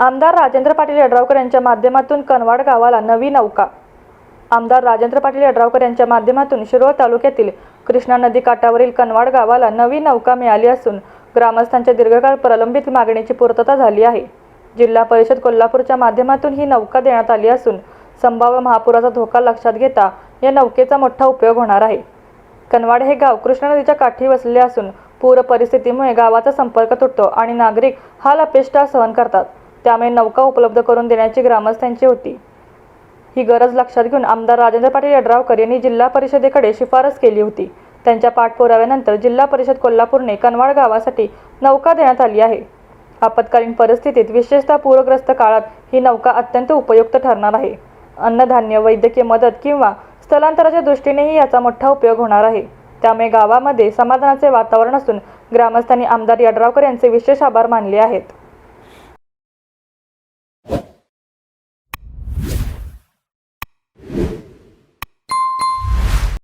आमदार राजेंद्र पाटील यड्रावकर यांच्या माध्यमातून कनवाड गावाला नवी नौका. आमदार राजेंद्र पाटील यड्रावकर यांच्या माध्यमातून शिरोळ तालुक्यातील कृष्णा नदी काठावरील कनवाड गावाला नवी नौका मिळाली असून ग्रामस्थांच्या दीर्घकाळ प्रलंबित मागणीची पूर्तता झाली आहे. जिल्हा परिषद कोल्हापूरच्या माध्यमातून ही नौका देण्यात आली असून संभाव्य महापुराचा धोका लक्षात घेता या नौकेचा मोठा उपयोग होणार आहे. कनवाड हे गाव कृष्णा नदीच्या काठी वसले असून पूर परिस्थितीमुळे गावाचा संपर्क तुटतो आणि नागरिक हाल अपेष्टा सहन करतात. त्यामुळे नौका उपलब्ध करून देण्याची ग्रामस्थांची होती. ही गरज लक्षात घेऊन आमदार राजेंद्र पाटील यड्रावकर यांनी जिल्हा परिषदेकडे शिफारस केली होती. त्यांच्या पाठपुराव्यानंतर जिल्हा परिषद कोल्हापूरने कनवाड गावासाठी नौका देण्यात आली आहे. आपत्कालीन परिस्थितीत विशेषतः पूरग्रस्त काळात ही नौका अत्यंत उपयुक्त ठरणार आहे. अन्नधान्य वैद्यकीय मदत किंवा स्थलांतराच्या दृष्टीनेही याचा मोठा उपयोग होणार आहे. त्यामुळे गावामध्ये समाधानाचे वातावरण असून ग्रामस्थांनी आमदार यड्रावकर यांचे विशेष आभार मानले आहेत.